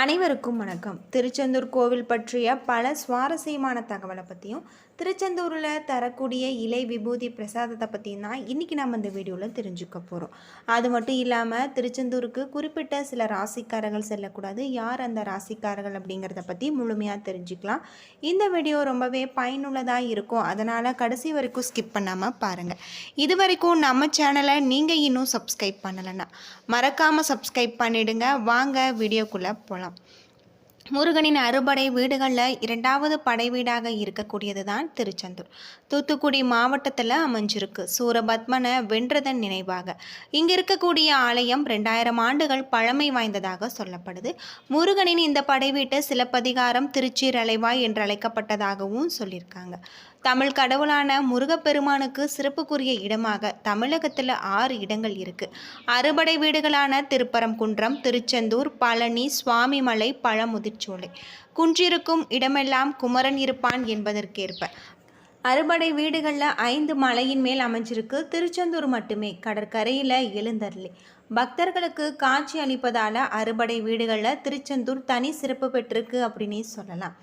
அனைவருக்கும் வணக்கம். திருச்செந்தூர் கோவில் பற்றிய பல சுவாரஸ்யமான தகவலை பற்றியும் திருச்செந்தூரில் தரக்கூடிய இலை விபூதி பிரசாதத்தை பற்றியும் தான் இன்றைக்கி நம்ம இந்த வீடியோவில் தெரிஞ்சுக்க போகிறோம் அது மட்டும் இல்லாமல் திருச்செந்தூருக்கு குறிப்பிட்ட சில ராசிக்காரர்கள் செல்லக்கூடாது. யார் அந்த ராசிக்காரர்கள் அப்படிங்கிறத பற்றி முழுமையாக தெரிஞ்சுக்கலாம். இந்த வீடியோ ரொம்பவே பயனுள்ளதாக இருக்கும். அதனால் கடைசி வரைக்கும் ஸ்கிப் பண்ணாமல் பாருங்கள் இது வரைக்கும் நம்ம சேனலை நீங்கள் இன்னும் சப்ஸ்கிரைப் பண்ணலைன்னா மறக்காமல் சப்ஸ்கிரைப் பண்ணிவிடுங்க வாங்க வீடியோக்குள்ளே போகலாம் முருகனின் அறுபடை வீடுகளில் இரண்டாவது படை வீடாக இருக்கக்கூடியது தான் திருச்செந்தூர். தூத்துக்குடி மாவட்டத்தில் அமைஞ்சிருக்கு. சூரபத்மனை வென்றதன் நினைவாக. இங்கே இருக்கக்கூடிய ஆலயம் ரெண்டாயிரம் ஆண்டுகள் பழமை வாய்ந்ததாக சொல்லப்படுது. முருகனின் இந்த படை வீட்டு சிலப்பதிகாரம் திருச்சீரலைவாய் என்று அழைக்கப்பட்டதாகவும் சொல்லியிருக்காங்க. தமிழ் கடவுளான முருகப்பெருமானுக்கு சிறப்புக்குரிய இடமாக தமிழகத்தில் ஆறு இடங்கள் இருக்கு. அறுபடை வீடுகளான திருப்பரங்குன்றம் திருச்செந்தூர் பழனி சுவாமிமலை பழமுதிர்ச்சோலை. குன்றிருக்கும் இடமெல்லாம் குமரன் இருப்பான் என்பதற்கேற்ப. அறுபடை வீடுகளில் ஐந்து மலையின் மேல் அமைஞ்சிருக்கு. திருச்செந்தூர் மட்டுமே கடற்கரையில் எழுந்தருளி. பக்தர்களுக்கு காட்சி அளிப்பதால் அறுபடை வீடுகளில் திருச்செந்தூர் தனி சிறப்பு பெற்றிருக்கு அப்படின்னே சொல்லலாம்.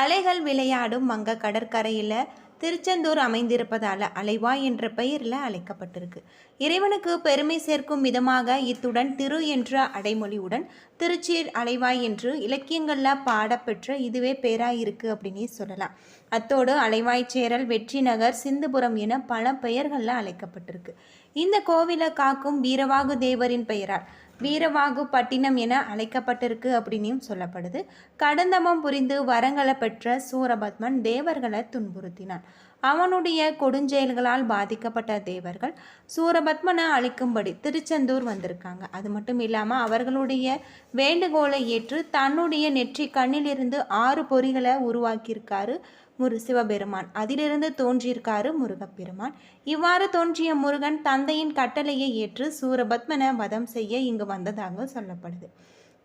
அலைகள் விளையாடும் வங்க கடற்கரையில் திருச்செந்தூர் அமைந்திருப்பதால் அலைவாய் என்ற பெயரில் அழைக்கப்பட்டிருக்கு. இறைவனுக்கு பெருமை சேர்க்கும் விதமாக இத்துடன் திரு என்ற அடைமொழியுடன் திருச்சீர் அலைவாய் என்று இலக்கியங்களில் பாடப்பெற்ற இதுவே பேராயிருக்கு அப்படின்னே சொல்லலாம். அத்தோடு அலைவாய்ச்சேரல் வெற்றி நகர் சிந்துபுரம் என பல பெயர்களில் அழைக்கப்பட்டிருக்கு. இந்த கோவிலை காக்கும் வீரவாகு தேவரின் பெயரால் வீரவாகு பட்டினம் என அழைக்கப்பட்டிருக்கு அப்படின்னும் சொல்லப்படுது. கடந்தமம் புரிந்து வரங்களை பெற்ற சூரபத்மன் தேவர்களை துன்புறுத்தினான். அவனுடைய கொடுஞ்செயல்களால் பாதிக்கப்பட்ட தேவர்கள் சூரபத்மனை அழிக்கும்படி திருச்செந்தூர் வந்திருக்காங்க. அது மட்டும் இல்லாமல் அவர்களுடைய வேண்டுகோளை ஏற்று தன்னுடைய நெற்றி கண்ணிலிருந்து ஆறு பொறிகளை உருவாக்கியிருக்காரு முரு சிவபெருமான். அதிலிருந்து தோன்றியிருக்காரு முருகப்பெருமான். இவ்வாறு தோன்றிய முருகன் தந்தையின் கட்டளையை ஏற்று சூரபத்மனை வதம் செய்ய இங்கு வந்ததாக சொல்லப்படுது.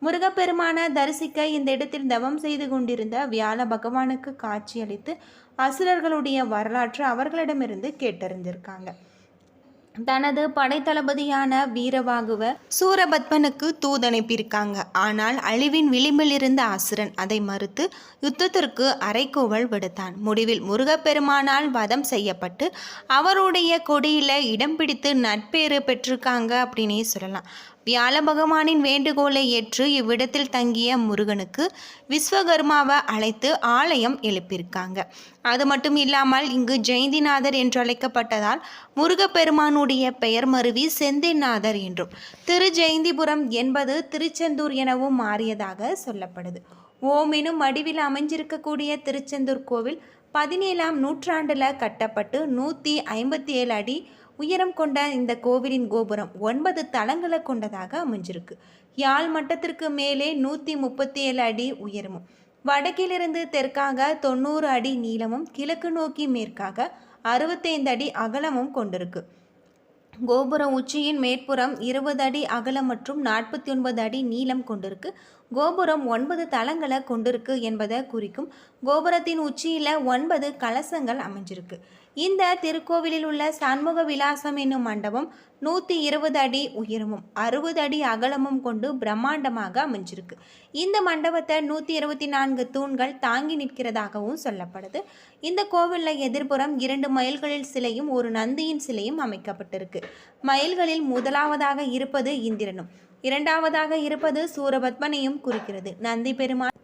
முருகப்பெருமான தரிசிக்க இந்த இடத்தில் தவம் செய்து கொண்டிருந்த வியாழ பகவானுக்கு காட்சியளித்து அசுரர்களுடைய வரலாற்று அவர்களிடமிருந்து கேட்டறிந்திருக்காங்க. தனது படைத்தளபதியான வீரவாகுவ சூரபத்மனுக்கு தூதனுப்பியிருக்காங்க. ஆனால் அழிவின் விளிம்பில் இருந்த அசுரன் அதை மறுத்து யுத்தத்திற்கு அரைக்கோவல் விடுத்தான். முடிவில் முருகப்பெருமானால் வதம் செய்யப்பட்டு அவருடைய கொடியில இடம் பிடித்து நட்பேறு பெற்றிருக்காங்க அப்படின்னே சொல்லலாம். வியாழ பகவானின் வேண்டுகோளை ஏற்று இவ்விடத்தில் தங்கிய முருகனுக்கு விஸ்வகர்மாவை அழைத்து ஆலயம் எழுப்பியிருக்காங்க. அது மட்டும் இல்லாமல் இங்கு ஜெயந்திநாதர் என்று அழைக்கப்பட்டதால் முருகப்பெருமானுடைய பெயர் மருவி செந்திநாதர் என்றும் திரு ஜெயந்திபுரம் என்பது திருச்செந்தூர் எனவும் மாறியதாக சொல்லப்படுது. ஓம் எனும் வடிவில் அமைஞ்சிருக்கக்கூடிய திருச்செந்தூர் கோவில் பதினேழாம் நூற்றாண்டில் கட்டப்பட்டு நூற்றி ஐம்பத்தி ஏழு அடி உயரம் கொண்ட இந்த கோவிலின் கோபுரம் ஒன்பது தளங்களை கொண்டதாக அமைஞ்சிருக்கு. யாழ் மட்டத்திற்கு மேலே நூற்றி முப்பத்தி ஏழு அடி உயரமும் வடக்கிலிருந்து தெற்காக தொண்ணூறு அடி நீளமும் கிழக்கு நோக்கி மேற்காக அறுபத்தைந்து அடி அகலமும் கொண்டிருக்கு. கோபுரம் உச்சியின் மேற்புறம் இருபது அடி அகலம் மற்றும் நாற்பத்தி ஒன்பது அடி நீளம் கொண்டிருக்கு. கோபுரம் ஒன்பது தளங்களை கொண்டிருக்கு என்பதை குறிக்கும் கோபுரத்தின் உச்சியில் ஒன்பது கலசங்கள் அமைஞ்சிருக்கு. இந்த திருக்கோவிலில் உள்ள சண்முக விலாசம் என்னும் மண்டபம் நூற்றி இருபது அடி உயரமும் அறுபது அடி அகலமும் கொண்டு பிரம்மாண்டமாக அமைஞ்சிருக்கு. இந்த மண்டபத்தை நூற்றி இருபத்தி நான்கு தூண்கள் தாங்கி நிற்கிறதாகவும் சொல்லப்படுது. இந்த கோவிலில் எதிர்ப்புறம் இரண்டு மயில்களில் சிலையும் ஒரு நந்தியின் சிலையும் அமைக்கப்பட்டிருக்கு. மயில்களில் முதலாவதாக இருப்பது இந்திரனும் இரண்டாவதாக இருப்பது சூரபத்மனையும் குறிக்கிறது. நந்தி பெருமாள்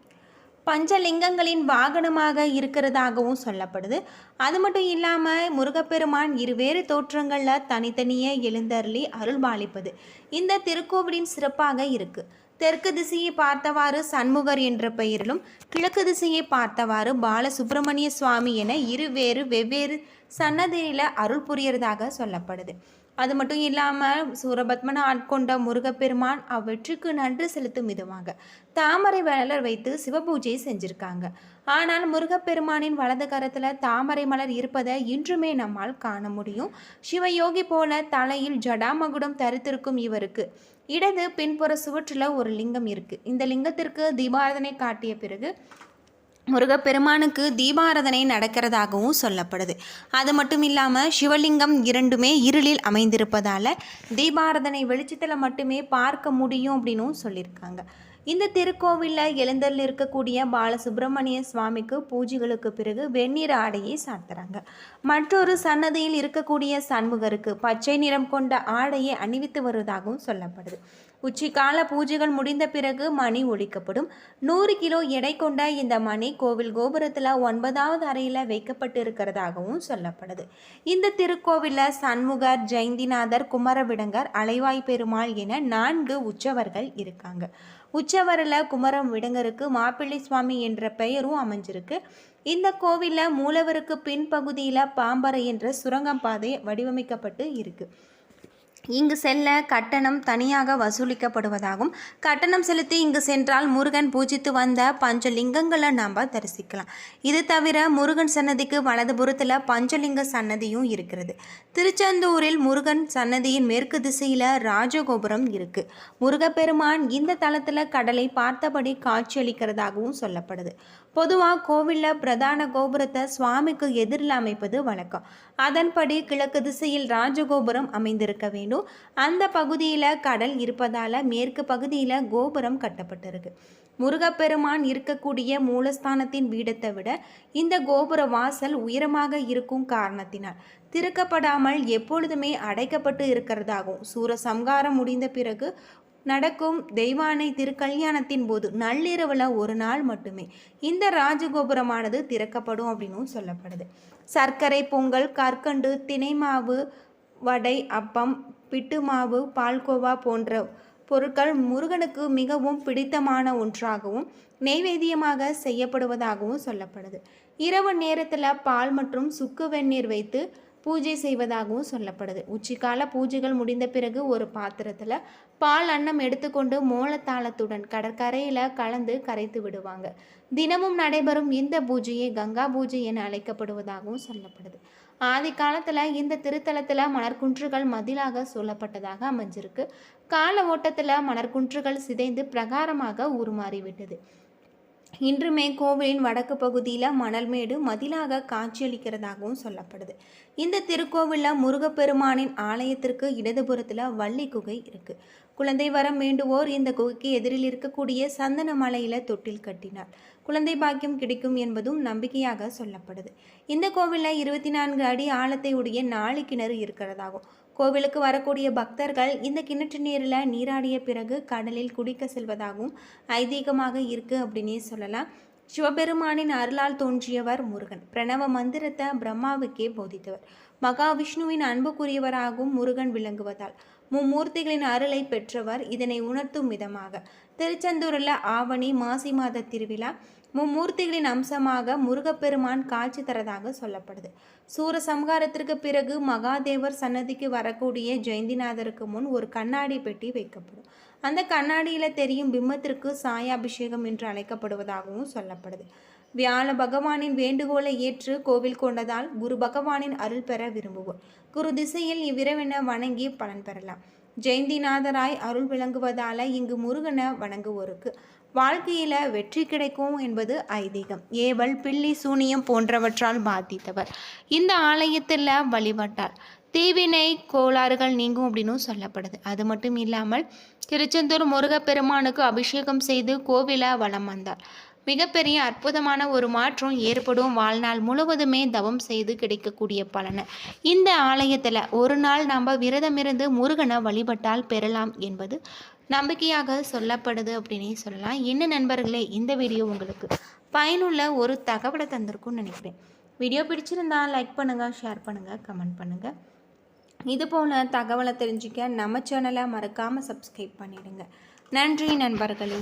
பஞ்சலிங்கங்களின் வாகனமாக இருக்கிறதாகவும் சொல்லப்படுது. அது மட்டும் இல்லாமல் முருகப்பெருமான் இருவேறு தோற்றங்களில் தனித்தனியே எழுந்தருளி அருள்பாலிப்பது. இந்த திருக்கோவிலின் சிறப்பாக இருக்குது தெற்கு திசையை பார்த்தவாறு சண்முகர் என்ற பெயரிலும் கிழக்கு திசையை பார்த்தவாறு பாலசுப்பிரமணிய சுவாமி என இருவேறு வெவ்வேறு சன்னதியில் அருள் புரியறதாக சொல்லப்படுது. அது மட்டும் இல்லாமல் சூரபத்மன் ஆட்கொண்ட முருகப்பெருமான் அவற்றுக்கு நன்றி செலுத்தும் விதமாக தாமரை மலர் வைத்து சிவபூஜையை செஞ்சிருக்காங்க. ஆனால் முருகப்பெருமானின் வலது கரத்தில் தாமரை மலர் இருப்பதை இன்றுமே நம்மால் காண முடியும். சிவயோகி போல தலையில் ஜடாமகுடம் தரித்திருக்கும் இவருக்கு இடது பின்புற சுவற்றில் ஒரு லிங்கம் இருக்குது இந்த லிங்கத்திற்கு தீபாரதனை காட்டிய பிறகு முருகப்பெருமானுக்கு தீபாராதனை நடக்கிறதாகவும் சொல்லப்படுது. அது மட்டும் இல்லாமல் சிவலிங்கம் இரண்டுமே இருளில் அமைந்திருப்பதால் தீபாராதனை வெளிச்சத்தில் மட்டுமே பார்க்க முடியும் அப்படின்னும் சொல்லியிருக்காங்க. இந்த திருக்கோவிலில் எழுந்தரில் இருக்கக்கூடிய பாலசுப்ரமணிய சுவாமிக்கு பூஜைகளுக்கு பிறகு வெந்நீர் ஆடையை சாத்துறாங்க. மற்றொரு சன்னதியில் இருக்கக்கூடிய சண்முகருக்கு பச்சை நிறம் கொண்ட ஆடையை அணிவித்து வருவதாகவும் சொல்லப்படுது. உச்சிக்கால பூஜைகள் முடிந்த பிறகு மணி ஒழிக்கப்படும். நூறு கிலோ எடை கொண்ட இந்த மணி கோவில் கோபுரத்தில் ஒன்பதாவது அறையில் வைக்கப்பட்டு இருக்கிறதாகவும் சொல்லப்படுது. இந்த திருக்கோவிலில் சண்முகர் ஜெயந்திநாதர் குமரவிடங்கர் அலைவாய் பெருமாள் என நான்கு உற்சவர்கள் இருக்காங்க. உச்சவரில் குமரம் விடங்கருக்கு மாப்பிள்ளை சுவாமி என்ற பெயரும் அமைஞ்சிருக்கு. இந்த கோவிலில் மூலவருக்கு பின்பகுதியில் பாம்பரை என்ற சுரங்கம் பாதை வடிவமைக்கப்பட்டு இருக்குது இங்கு செல்ல கட்டணம் தனியாக வசூலிக்கப்படுவதாகும் கட்டணம் செலுத்தி இங்கு சென்றால் முருகன் பூஜித்து வந்த பஞ்சலிங்கங்களை நாம் தரிசிக்கலாம். இது தவிர முருகன் சன்னதிக்கு வலதுபுறத்தில் பஞ்சலிங்க சன்னதியும் இருக்கிறது. திருச்செந்தூரில் முருகன் சன்னதியின் மேற்கு திசையில் ராஜகோபுரம் இருக்கு. முருகப்பெருமான் இந்த தளத்தில் கடலை பார்த்தபடி காட்சியளிக்கிறதாகவும் சொல்லப்படுது. பொதுவாக கோவிலில் பிரதான கோபுரத்தை சுவாமிக்கு எதிரில் அமைப்பது வழக்கம். அதன்படி கிழக்கு திசையில் ராஜகோபுரம் அமைந்திருக்க வேண்டும். அந்த பகுதியில் கடல் இருப்பதால் மேற்கு பகுதியில் கோபுரம் கட்டப்பட்டிருக்கு. முருகப்பெருமான் இருக்கக்கூடிய மூலஸ்தானத்தின் வீடத்தை விட இந்த கோபுர வாசல் உயரமாக இருக்கும் காரணத்தினால் திறக்கப்படாமல் எப்பொழுதுமே அடைக்கப்பட்டு இருக்கிறதாகவும் சூரசம்காரம் முடிந்த பிறகு நடக்கும் தெய்வானை திருக்கல்யாணத்தின் போது நள்ளிரவில் ஒரு நாள் மட்டுமே இந்த ராஜகோபுரமானது திறக்கப்படும் அப்படின்னும் சொல்லப்படுது. சர்க்கரை பொங்கல் கற்கண்டு தினைமாவு வடை அப்பம் பிட்டு மாவு பால்கோவா போன்ற பொருட்கள் முருகனுக்கு மிகவும் பிடித்தமான ஒன்றாகவும் நெய்வேத்தியமாக செய்யப்படுவதாகவும் சொல்லப்படுது. இரவு நேரத்தில் பால் மற்றும் சுக்கு வெந்நீர் வைத்து பூஜை செய்வதாகவும் சொல்லப்படுது. உச்சிக்கால பூஜைகள் முடிந்த பிறகு ஒரு பாத்திரத்தில் பால் அன்னம் எடுத்துக்கொண்டு மோளத்தாளத்துடன் கடற்கரையில் கலந்து கரைத்து விடுவாங்க. தினமும் நடைபெறும் இந்த பூஜையை கங்கா பூஜை என அழைக்கப்படுவதாகவும் சொல்லப்படுது. ஆதி காலத்தில் இந்த திருத்தலத்தில் மணற்குன்றுகள் மதிலாக சொல்லப்பட்டதாக அமைஞ்சிருக்கு. கால ஓட்டத்தில் மணற்குன்றுகள் சிதைந்து பிரகாரமாக உருமாறிவிட்டது. இன்றுமே கோவிலின் வடக்கு பகுதியில் மணல்மேடு மதிலாக காட்சியளிக்கிறதாகவும் சொல்லப்படுது. இந்த திருக்கோவிலில் முருகப்பெருமானின் ஆலயத்திற்கு இடதுபுறத்தில் வள்ளி குகை இருக்குது குழந்தை வரம் வேண்டுவோர் இந்த குகைக்கு எதிரில் இருக்கக்கூடிய சந்தன மலையில் தொட்டில் கட்டினார். குழந்தை பாக்கியம் கிடைக்கும் என்பதும் நம்பிக்கையாக சொல்லப்படுது. இந்த கோவிலில் இருபத்தி நான்கு அடி ஆழத்தை உடைய நாலு கிணறு இருக்கிறதாகும். கோவிலுக்கு வரக்கூடிய பக்தர்கள் இந்த கிணற்று நீரில் நீராடிய பிறகு கடலில் குடிக்க செல்வதாகவும் ஐதீகமாக இருக்கு அப்படின்னே சொல்லலாம். சிவபெருமானின் அருளால் தோன்றியவர் முருகன். பிரணவ மந்திரத்தை பிரம்மாவுக்கே போதித்தவர். மகாவிஷ்ணுவின் அன்புக்குரியவராகவும் முருகன் விளங்குவதால் மும்மூர்த்திகளின் அருளை பெற்றவர் இதனை உணர்த்தும் விதமாக. திருச்செந்தூரில் ஆவணி மாசி மாத திருவிழா மும்மூர்த்திகளின் அம்சமாக முருகப்பெருமான் காட்சி தரதாக சொல்லப்படுது. சூர சம்ஹாரத்திற்கு பிறகு மகாதேவர் சன்னதிக்கு வரக்கூடிய ஜெயந்திநாதருக்கு முன் ஒரு கண்ணாடி பெட்டி வைக்கப்படும். அந்த கண்ணாடியில் தெரியும் பிம்மத்திற்கு சாயாபிஷேகம் என்று அழைக்கப்படுவதாகவும் சொல்லப்படுது. வியாழ பகவானின் வேண்டுகோளை ஏற்று கோவில் கொண்டதால் குரு பகவானின் அருள் பெற விரும்புவோர் குரு திசையில் இவ்விரவென வணங்கி பலன் பெறலாம். ஜெயந்திநாதராய் அருள் விளங்குவதால இங்கு முருகனை வணங்குவோருக்கு. வாழ்க்கையில் வெற்றி கிடைக்கும் என்பது ஐதீகம். ஏவல் பில்லி சூனியம் போன்றவற்றால் பாதித்தவர். இந்த ஆலயத்தில் வழிபட்டார். தீவினை கோளாறுகள் நீங்கும் அப்படின்னு சொல்லப்படுது. அது மட்டும் இல்லாமல் திருச்செந்தூர் முருகப்பெருமானுக்கு அபிஷேகம் செய்து கோவிலை வலம் வந்தார். மிகப்பெரிய அற்புதமான ஒரு மாற்றம் ஏற்படும். வாழ்நாள் முழுவதுமே தவம் செய்து கிடைக்கக்கூடிய பலனை. இந்த ஆலயத்தில் ஒரு நாள் நம்ம விரதமிருந்து முருகனை வழிபட்டால் பெறலாம் என்பது நம்பிக்கையாக சொல்லப்படுது அப்படின்னே சொல்லலாம். என்ன நண்பர்களே இந்த வீடியோ உங்களுக்கு பயனுள்ள ஒரு தகவலை தந்திருக்கும்னு நினைக்கிறேன். வீடியோ பிடிச்சிருந்தா லைக் பண்ணுங்கள் ஷேர் பண்ணுங்கள் கமெண்ட் பண்ணுங்கள் இது போல் தகவலை தெரிஞ்சுக்க நம்ம சேனலை மறக்காமல் சப்ஸ்கிரைப் பண்ணிடுங்க. நன்றி நண்பர்களே.